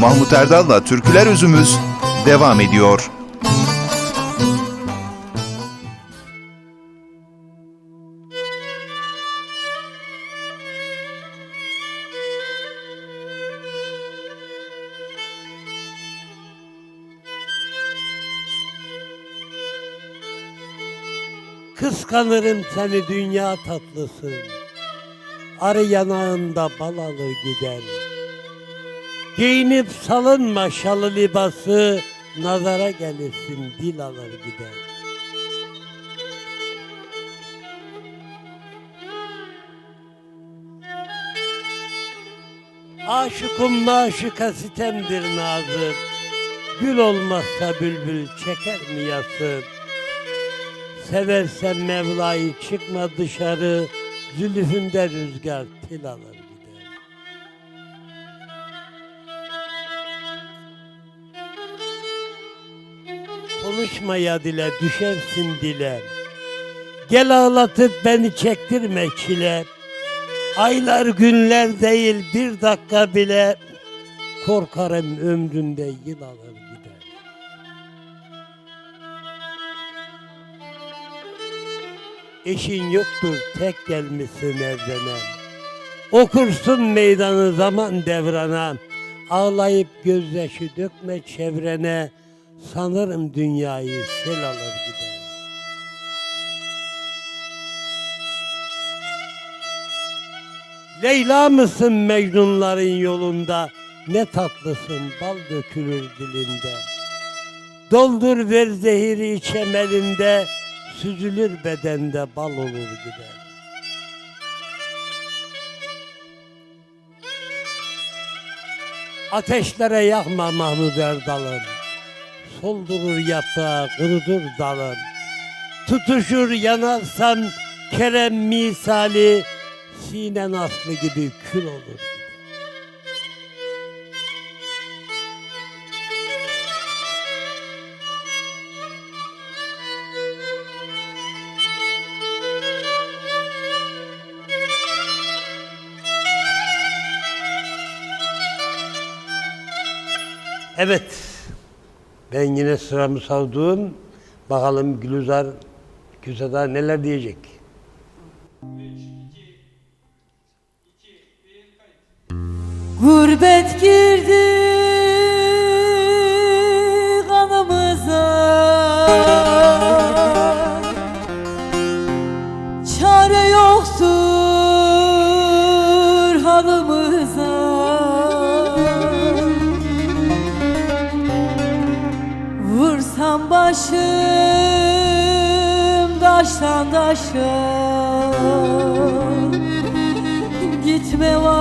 Mahmut Erdal'la Türküler Özümüz devam ediyor. Kıskanırım seni dünya tatlısın. Arı yanağında bal alır gider. Giyinip salınma şalı libası, nazara gelirsin dil alır gider. Aşıkum maşuka sitemdir nazır. Gül olmazsa bülbül çeker mi yasır? Seversen Mevla'yı çıkma dışarı, zülüfünde rüzgar til alır gider. Konuşma ya dile, düşersin dile. Gel ağlatıp beni çektirme çile. Aylar günler değil bir dakika bile korkarım ömründe yıl alır gider. Eşin yoktur tek gelmişsin evrene. Okursun meydanı zaman devrana. Ağlayıp gözyaşı dökme çevrene. Sanırım dünyayı sel alır gider. Leyla mısın Mecnunların yolunda? Ne tatlısın bal dökülür dilinde. Doldur ver zehiri içem elinde, süzülür bedende bal olur gider. Ateşlere yakma Mahmud Erdal'ım. Soldurur yaprağı, kurudur dalın. Tutuşur yanarsan Kerem misali, sinen aslı gibi kül olur. Evet. Ben yine sıramı savduğum. Bakalım Gülüzar, Güzada neler diyecek? Gurbet girdi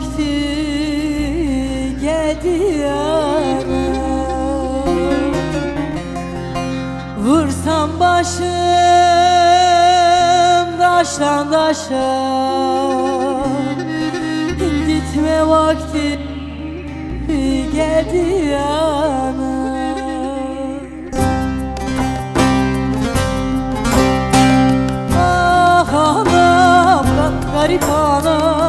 Vakti geldi yana Vursam başım taştan taşa Gitme vakti geldi yana Ah anam, garip anam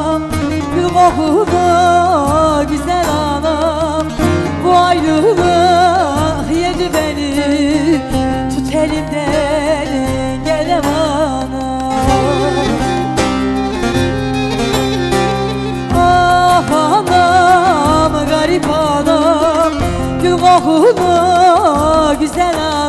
Gül kokulu güzel anam. Bu ayrılık yedi beni. Tut elimden gelem anam Ah anam, garip anam. Gül kokulu güzel anam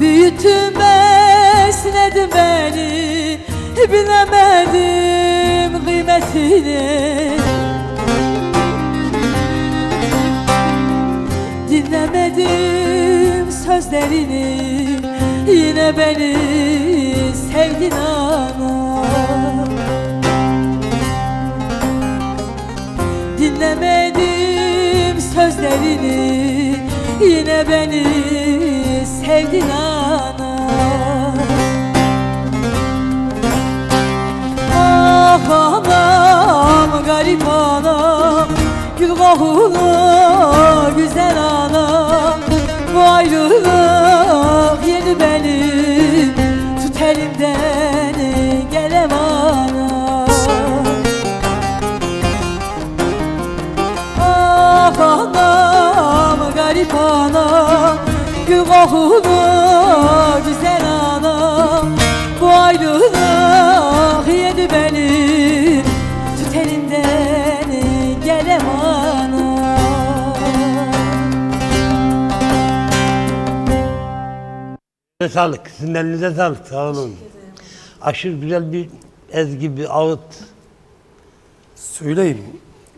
Büyüttün besledin beni? Bilemedim kıymetini. Dinlemedim sözlerini. Yine beni sevdin ana Sözlerini Yine beni sevdin ana. Ah anam garip anam Gül kokulu Kokulu güzel anam Bu ayrılık yedi beni Tut elimden gelem anam Size sağlık. Sizin elinize sağlık. Sağ olun. Aşırı güzel bir ezgi, bir ağıt. Söyleyeyim.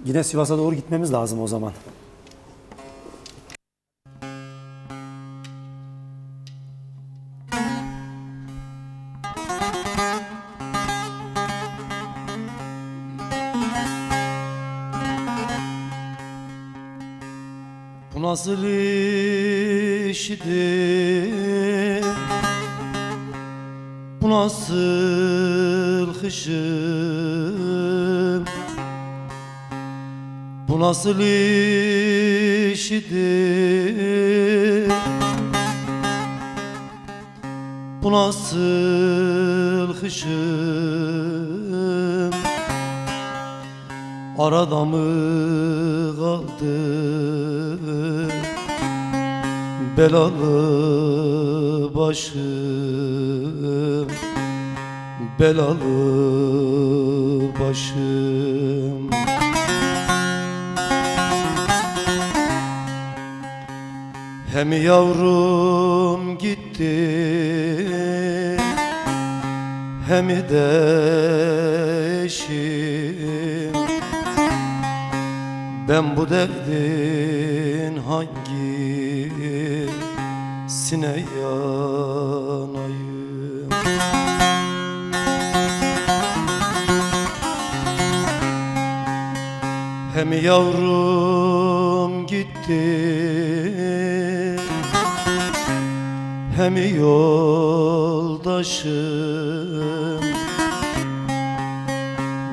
Yine Sivas'a doğru gitmemiz lazım o zaman. Nasıl işidir? Bu nasıl hışım? Bu nasıl işidir? Bu nasıl hışım? Arada mı kaldı. Belalı başım Belalı başım. Hem yavrum gitti Hem de eşim Ben bu derdin hangisine yanayım? Hem yavrum gitti Hem yoldaşım.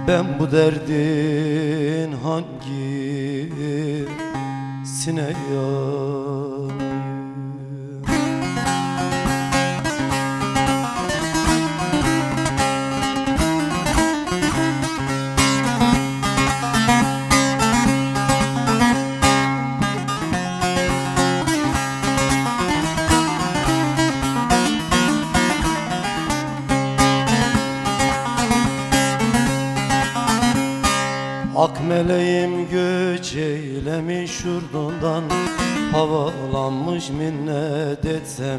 Ben bu derdin hangisine yanayım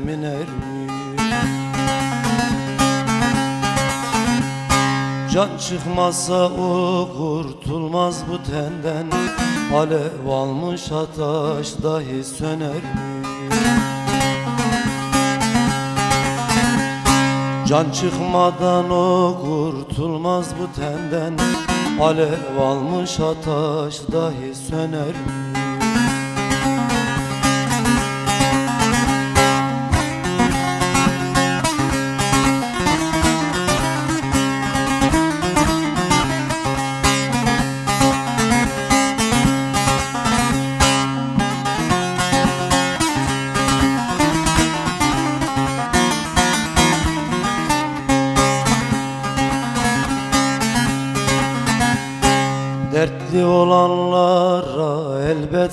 etsem iner? Can çıkmazsa o kurtulmaz bu tenden Alev almış ataş dahi söner mi? Can çıkmadan o kurtulmaz bu tenden Alev almış ataş dahi söner mi?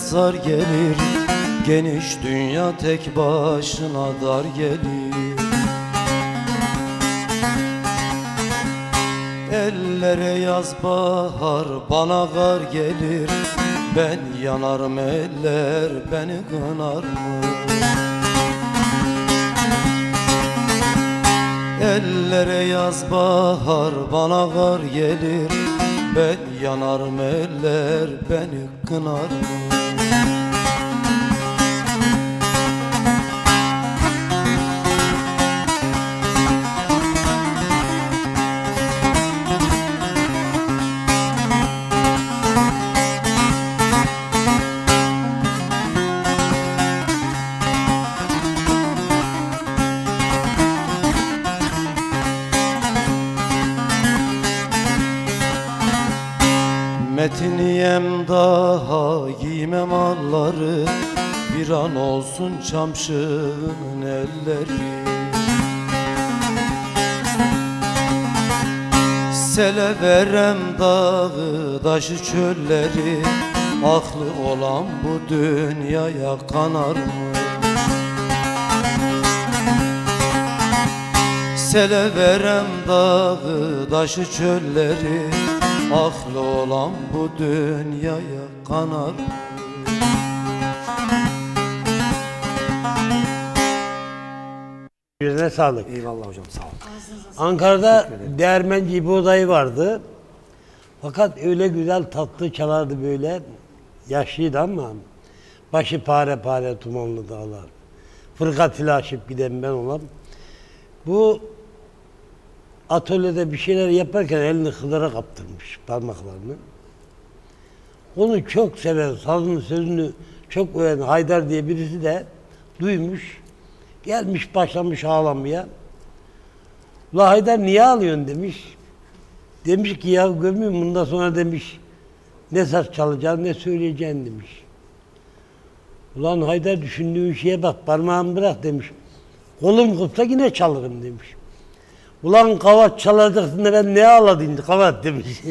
Zar gelir Geniş dünya tek başına dar gelir Ellere yaz bahar bana kar gelir Ben yanarım eller beni kınar mı? ellere yaz bahar bana kar gelir Ben yanarım eller beni kınar mı? Metiniyem daha giymem alları Bir an olsun çamşının elleri. Sele verem dağı taşı çölleri Aklı olan bu dünyaya kanar mı? Sele verem dağı taşı çölleri Aklı olan bu dünyaya kanar Yüzüne sağlık. Eyvallah hocam sağ ol. Ankara'da Değirmenci İbo dayı vardı. Fakat öyle güzel tatlı çalardı böyle. Yaşlıydı ama başı pare pare tumanlı dağlar. Fırkatıyla aşıp giden ben olam. Bu atölyede bir şeyler yaparken elini hızlara kaptırmış parmaklarını. Onu çok seven, sazın sözünü çok öğren Haydar diye birisi de duymuş. Gelmiş başlamış ağlamaya. La Haydar niye ağlıyorsun demiş. Demiş ki ya musun? bundan sonra demiş ne saz çalacaksın ne söyleyeceksin demiş. Ulan Haydar düşündüğün şeye bak parmağımı bırak demiş. Kolum kopsa yine çalarım demiş. Ulan kavat çalacaksın ben ne ağladın kavat demiş.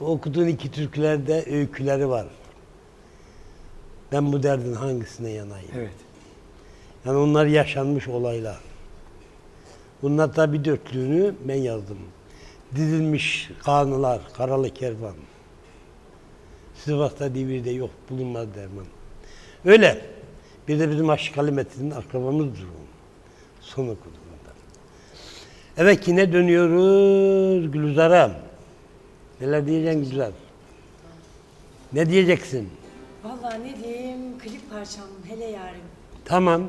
Okuduğun iki türkülerde öyküleri var. Ben bu derdin hangisine yanayım? Evet. Yani onlar yaşanmış olaylar. Bunlar tabi dörtlüğünü ben yazdım. Dizilmiş kanılar, karalı kervan. Sivas'ta devirde yok, bulunmaz derman. Öyle. Bir de bizim Aşık Ali Metin'in akrabamızdır o. Son okuduğunda. Evet yine dönüyoruz Gülizar'a. Neler diyeceksin Gülizar? Ne diyeceksin? Vallahi ne diyeyim klip parçam hele yarim. Tamam.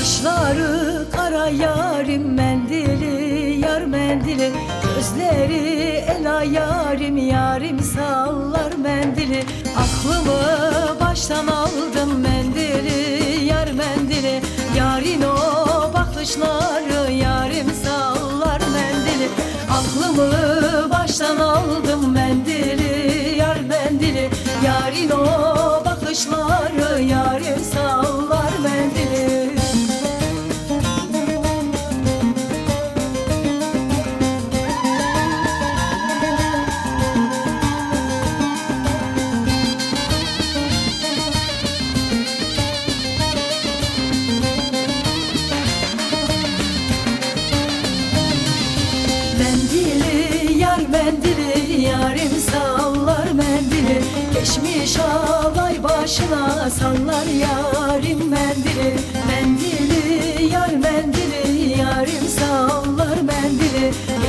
Başları kara yarim mendili yar mendili. Gözleri ela yarim yarim sallar mendili. Aklımı baştan aldım mendili yar mendili. Yarın o bakışları yarim sallar mendili. Aklımı baştan aldım mendili yar mendili. Yarın o bakışları yarim sallar mendili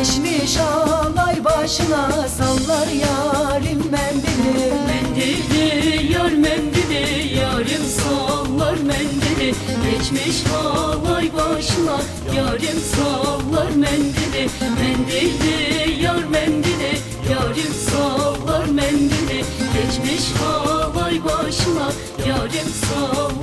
mendili Geçmiş alay başına sallar yarim mendili Mendili yar mendili yarim sallar mendili Geç Geçmiş halay başına Yarim sallar mendili Mendili yar mendili Yarim sallar mendili Geçmiş halay başına Yarim sallar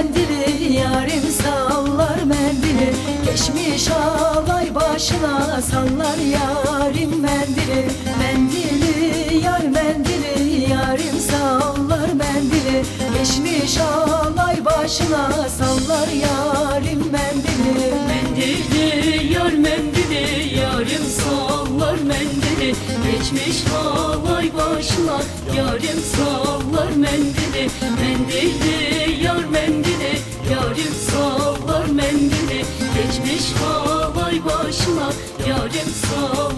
Mendili yar mendili yarim sallar mendili. Geçmiş alay başına sallar yarim mendili. Mendili yar mendili yarim sallar mendili. Geçmiş alay başına sallar yarim mendili. Mendili yar mendili Yarim sallar mendili. Geçmiş halay başına Yarim sallar mendili. Mendili Yarim sallar mendili Geçmiş halay başına Yarim sallar